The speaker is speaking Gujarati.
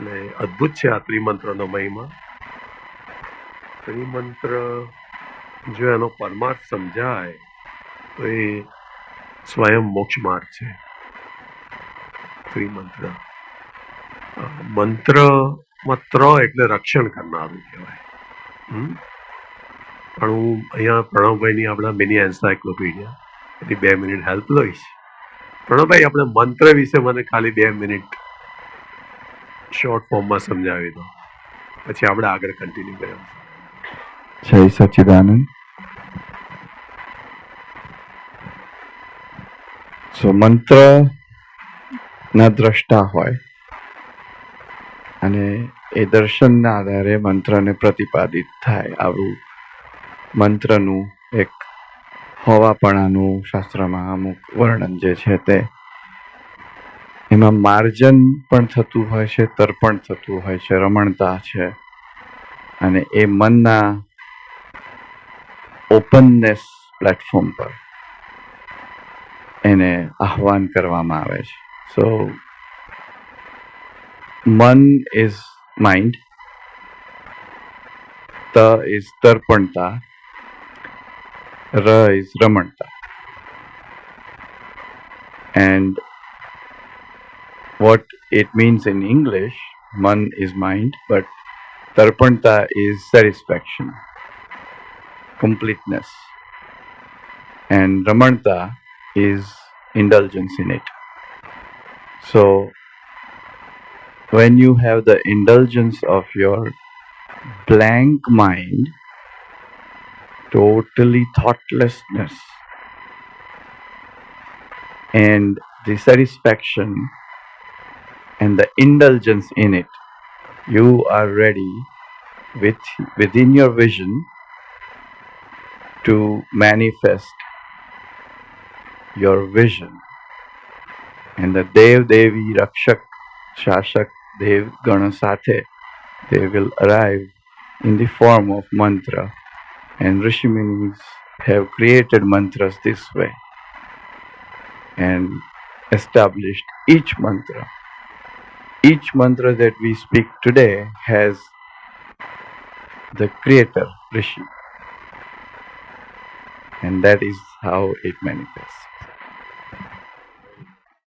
એટલે અદ્ભુત છે આ ત્રિમંત્રનો મહિમા. ત્રિમંત્ર જો એનો પરમાર્થ સમજાય, તો એ સ્વયં મોક્ષ માર્ગ છે. ત્રિમંત્ર. મંત્રમાં ત્ર એટલે રક્ષણ કરનારું કહેવાય? પણ હું અહીંયા પ્રણવભાઈની આપણા મિની એન્સાયક્લોપીડિયા. એની બે મિનિટ હેલ્પ લઈશ. પ્રણવભાઈ, આપણે મંત્ર વિશે મને ખાલી બે મિનિટ શોર્ટ ફોર્મમાં સમજાવી દો. પછી આપણે આગળ કન્ટિન્યુ કરીએ. જય સચિદાનંદ. સો મંત્ર ના દ્રષ્ટા હોય અને એ દર્શનના આધારે મંત્રને પ્રતિપાદિત થાય આવું મંત્રનું એક હોવાપણાનું શાસ્ત્રમાં અમુક વર્ણન જે છે તે એમાં માર્જન પણ થતું હોય છે, તર્પણ થતું હોય છે, રમણતા છે. અને એ મનના ઓપનનેસ પ્લેટફોર્મ પર એને આહવાન કરવામાં આવે છે. સો મન ઇઝ માઇન્ડ ત ઇઝ તર્પણતા, ર ઇઝ રમણતા. And what it means in English, man is mind, but tarpanta is satisfaction, completeness, and ramanta is indulgence in it. So, when you have the indulgence of your blank mind, totally thoughtlessness, and the satisfaction and the indulgence in it, you are ready with within your vision to manifest your vision. And the Dev Devi Rakshak Shashak Dev Gana Sathe, they will arrive in the form of mantra. And Rishimunis have created mantras this way and established each mantra. Each mantra that we speak today has the creator, Rishi. And that is how it manifests.